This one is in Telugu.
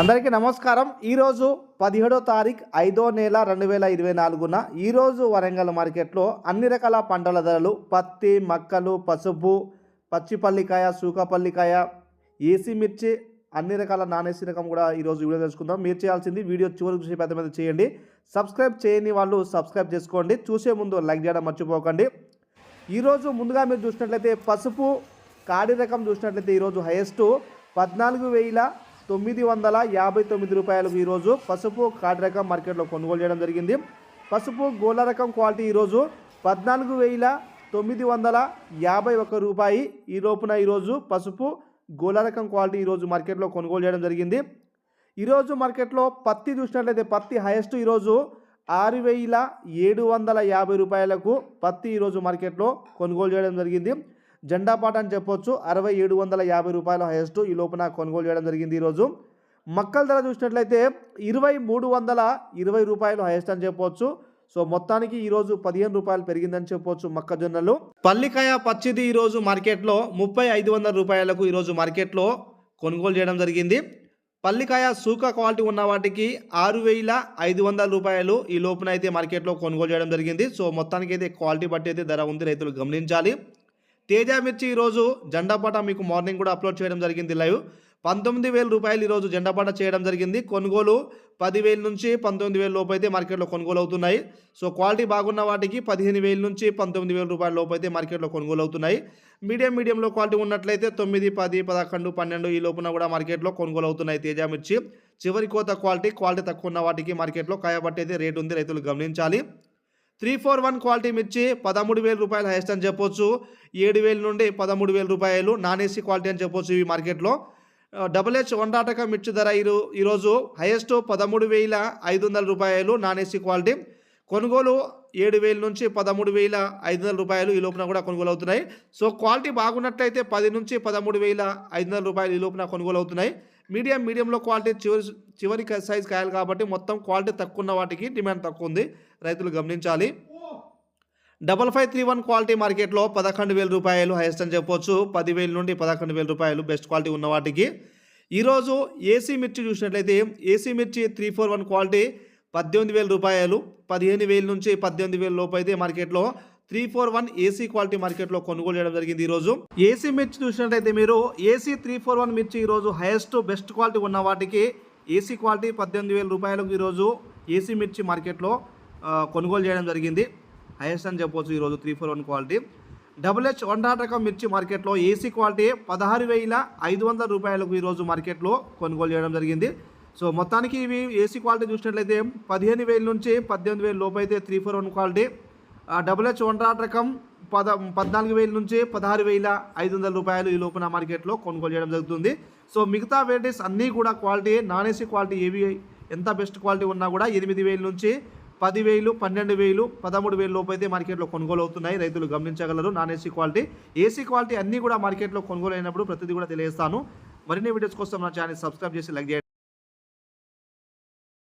అందరికీ నమస్కారం. ఈరోజు పదిహేడో తారీఖు ఐదో నెల రెండు వేల ఇరవై నాలుగున ఈరోజు వరంగల్ మార్కెట్లో అన్ని రకాల పంటల ధరలు పత్తి మక్కలు పసుపు పచ్చిపల్లికాయ సూకపల్లికాయ ఏసీ మిర్చి అన్ని రకాల నాన్ ఏసీ రకం కూడా ఈరోజు వీడియో తెలుసుకుందాం. మీరు చేయాల్సింది వీడియో చివరికి చూసే పెద్ద మీద చేయండి. సబ్స్క్రైబ్ చేయని వాళ్ళు సబ్స్క్రైబ్ చేసుకోండి. చూసే ముందు లైక్ చేయడం మర్చిపోకండి. ఈరోజు ముందుగా మీరు చూసినట్లయితే పసుపు కాడి రకం చూసినట్లయితే ఈరోజు హైయెస్ట్ పద్నాలుగు వేల తొమ్మిది వందల యాభై తొమ్మిది రూపాయలకు ఈరోజు పసుపు కాడి రకం మార్కెట్లో కొనుగోలు చేయడం జరిగింది. పసుపు గోల రకం క్వాలిటీ ఈరోజు పద్నాలుగు వేల తొమ్మిది వందల యాభై ఒక్క రూపాయి. ఈ లోపున ఈరోజు పసుపు గోల రకం క్వాలిటీ ఈరోజు మార్కెట్లో కొనుగోలు చేయడం జరిగింది. ఈరోజు మార్కెట్లో పత్తి చూసినట్లయితే పత్తి హైయెస్ట్ ఈరోజు ఆరు వేల ఏడు వందల యాభై రూపాయలకు పత్తి ఈరోజు మార్కెట్లో కొనుగోలు చేయడం జరిగింది. జెండా పాట అని చెప్పొచ్చు. అరవై ఏడు వందల యాభై రూపాయల హైయెస్ట్ ఈ లోపున కొనుగోలు చేయడం జరిగింది ఈరోజు. మక్కల ధర చూసినట్లయితే ఇరవై మూడు వందల ఇరవై రూపాయలు హైయెస్ట్ అని చెప్పొచ్చు. సో మొత్తానికి ఈరోజు పదిహేను రూపాయలు పెరిగిందని చెప్పొచ్చు మొక్కజొన్నలు పల్లికాయ పచ్చిది ఈరోజు మార్కెట్లో ముప్పై ఐదు వందల రూపాయలకు ఈరోజు మార్కెట్లో కొనుగోలు చేయడం జరిగింది. పల్లికాయ సూక క్వాలిటీ ఉన్న వాటికి ఆరు వేల ఐదు వందల రూపాయలు ఈ లోపున అయితే మార్కెట్లో కొనుగోలు చేయడం జరిగింది. సో మొత్తానికి అయితే క్వాలిటీ బట్టి అయితే ధర ఉంది. రైతులు గమనించాలి. తేజ మిర్చి ఈరోజు జెండాపాట మీకు మార్నింగ్ కూడా అప్లోడ్ చేయడం జరిగింది లైవ్. పంతొమ్మిది వేల రూపాయలు ఈరోజు జెండాపాట చేయడం జరిగింది. కొనుగోలు పదివేల నుంచి పంతొమ్మిది వేల లోపు అయితే మార్కెట్లో కొనుగోలు అవుతున్నాయి. సో క్వాలిటీ బాగున్న వాటికి పదిహేను వేల నుంచి పంతొమ్మిది వేల రూపాయల లోపు అయితే మార్కెట్లో కొనుగోలు అవుతున్నాయి. మీడియం మీడియంలో క్వాలిటీ ఉన్నట్లయితే తొమ్మిది పది పదకొండు పన్నెండు ఈ లోపున కూడా మార్కెట్లో కొనుగోలు అవుతున్నాయి తేజ మిర్చి. చివరి కోత క్వాలిటీ క్వాలిటీ తక్కువ ఉన్న వాటికి మార్కెట్లో కాయబట్టి అయితే ఉంది. రైతులు గమనించాలి. త్రీ ఫోర్ వన్ క్వాలిటీ మిర్చి పదమూడు వేల రూపాయలు హైయెస్ట్ అని చెప్పొచ్చు. ఏడు వేల నుండి పదమూడు వేల రూపాయలు నాన్ ఏసీ క్వాలిటీ అని చెప్పొచ్చు ఈ మార్కెట్లో. డబుల్ హెచ్ వండాటక మిర్చి ధర ఈరో ఈరోజు హైయెస్ట్ పదమూడు వేల ఐదు వందల రూపాయలు నాన్ ఏసీ క్వాలిటీ. కొనుగోలు ఏడు వేల నుంచి పదమూడు వేల ఐదు వందల రూపాయలు ఈ లోపున కూడా కొనుగోలు అవుతున్నాయి. సో క్వాలిటీ బాగున్నట్లయితే పది నుంచి పదమూడు వేల ఐదు వందల రూపాయలు ఈ లోపున కొనుగోలు అవుతున్నాయి. మీడియం మీడియంలో క్వాలిటీ చివరి చివరి సైజ్ కాయలు కాబట్టి మొత్తం క్వాలిటీ తక్కువ ఉన్న వాటికి డిమాండ్ తక్కువ ఉంది రైతులు గమనించాలి. Double five three one quality మార్కెట్లో పదకొండు వేల రూపాయలు హైయెస్ట్ అని చెప్పొచ్చు. పదివేల నుండి పదకొండు వేల రూపాయలు బెస్ట్ క్వాలిటీ ఉన్న వాటికి. ఈరోజు ఏసీ మిర్చి చూసినట్లయితే ఏసీ మిర్చి త్రీ ఫోర్ వన్ క్వాలిటీ పద్దెనిమిది వేల రూపాయలు పదిహేను వేల నుంచి పద్దెనిమిది వేల లోపు అయితే మార్కెట్లో three four one AC quality మార్కెట్లో కొనుగోలు చేయడం జరిగింది ఈరోజు. ఏసీ మిర్చి చూసినట్లయితే మీరు ఏసీ త్రీ ఫోర్ వన్ మిర్చి ఈరోజు హైయెస్ట్ బెస్ట్ క్వాలిటీ ఉన్న వాటికి ఏసీ క్వాలిటీ పద్దెనిమిది వేల రూపాయలకు ఈరోజు ఏసీ మిర్చి మార్కెట్లో కొనుగోలు చేయడం జరిగింది. హైయెస్ట్ అని చెప్పవచ్చు ఈరోజు three four one quality double H one dot రకం మిర్చి మార్కెట్లో ఏసీ క్వాలిటీ పదహారు వేల ఐదు వందల రూపాయలకు ఈరోజు మార్కెట్లో కొనుగోలు చేయడం జరిగింది. సో మొత్తానికి ఇవి ఏసీ క్వాలిటీ చూసినట్లయితే పదిహేను వేల నుంచి పద్దెనిమిది వేల లోపు అయితే three four one quality W H double H రకం పద పద్నాలుగు వేల నుంచి పదహారు వేల ఐదు వందల రూపాయలు ఈ లోపున మార్కెట్లో కొనుగోలు చేయడం జరుగుతుంది. సో మిగతా వెరైటీస్ అన్నీ కూడా క్వాలిటీ నాన్ ఏసీ క్వాలిటీ ఏవి ఎంత బెస్ట్ క్వాలిటీ ఉన్నా కూడా ఎనిమిది వేల నుంచి పదివేలు పన్నెండు వేలు పదమూడు వేల లోపు అయితే మార్కెట్లో కొనుగోలు అవుతున్నాయి. రైతులు గమనించగలరు non AC quality. AC quality అన్నీ కూడా మార్కెట్లో కొనుగోలు అయినప్పుడు ప్రతిదీ కూడా తెలియజేస్తాను. మరిన్ని వీడియోస్ కోసం నా ఛానల్ సబ్స్క్రైబ్ చేసి లైక్ చేయండి.